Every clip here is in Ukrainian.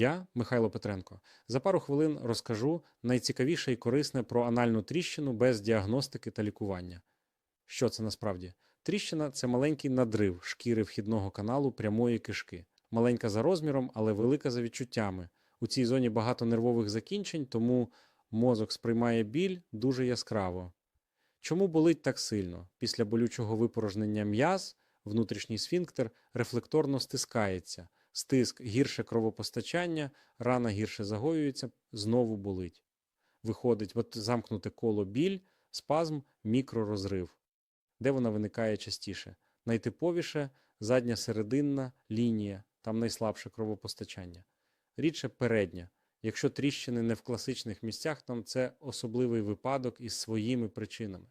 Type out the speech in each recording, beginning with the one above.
Я, Михайло Петренко, за пару хвилин розкажу найцікавіше і корисне про анальну тріщину без діагностики та лікування. Що це насправді? Тріщина це маленький надрив шкіри вхідного каналу прямої кишки. Маленька за розміром, але велика за відчуттями. У цій зоні багато нервових закінчень, тому мозок сприймає біль дуже яскраво. Чому болить так сильно? Після болючого випорожнення м'яз внутрішній сфінктер рефлекторно стискається, стиск гірше кровопостачання, рана гірше загоюється, знову болить. Виходить от замкнуте коло біль, спазм, мікророзрив. Де вона виникає частіше? Найтиповіше задня серединна лінія, там найслабше кровопостачання. Рідше передня. Якщо тріщини не в класичних місцях, там це особливий випадок із своїми причинами.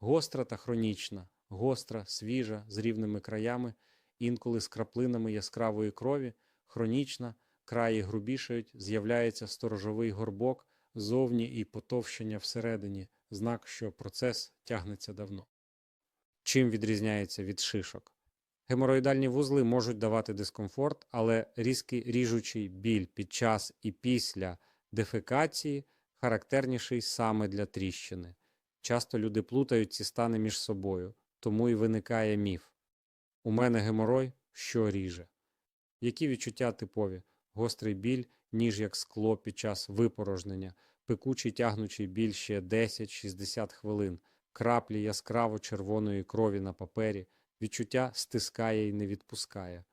Гостра та хронічна, гостра, свіжа, з рівними краями, інколи з краплинами яскравої крові, хронічна, краї грубішають, з'являється сторожовий горбок, зовні і потовщення всередині, знак, що процес тягнеться давно. Чим відрізняється від шишок? Геморроїдальні вузли можуть давати дискомфорт, але різкий ріжучий біль під час і після дефекації характерніший саме для тріщини. Часто люди плутають ці стани між собою, тому і виникає міф. У мене геморой, що ріже. Які відчуття типові? Гострий біль, ніж як скло під час випорожнення, пекучий тягнучий біль ще 10-60 хвилин, краплі яскраво червоної крові на папері, відчуття стискає і не відпускає.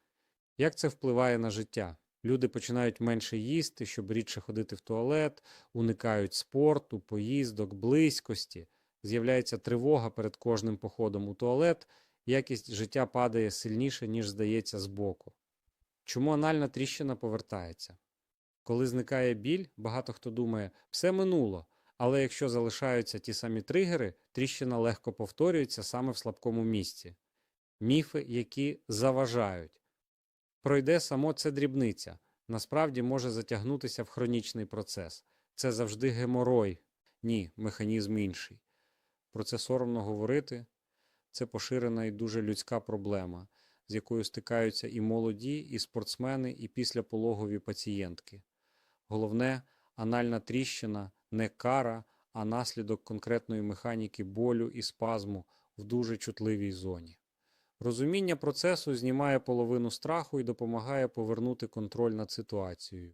Як це впливає на життя? Люди починають менше їсти, щоб рідше ходити в туалет, уникають спорту, поїздок, близькості. З'являється тривога перед кожним походом у туалет, якість життя падає сильніше, ніж здається збоку. Чому анальна тріщина повертається? Коли зникає біль, багато хто думає, все минуло, але якщо залишаються ті самі тригери, тріщина легко повторюється саме в слабкому місці. Міфи, які заважають. Пройде само це дрібниця, насправді може затягнутися в хронічний процес. Це завжди геморой. Ні, механізм інший. Про це соромно говорити. Це поширена і дуже людська проблема, з якою стикаються і молоді, і спортсмени, і післяпологові пацієнтки. Головне, анальна тріщина не кара, а наслідок конкретної механіки болю і спазму в дуже чутливій зоні. Розуміння процесу знімає половину страху і допомагає повернути контроль над ситуацією.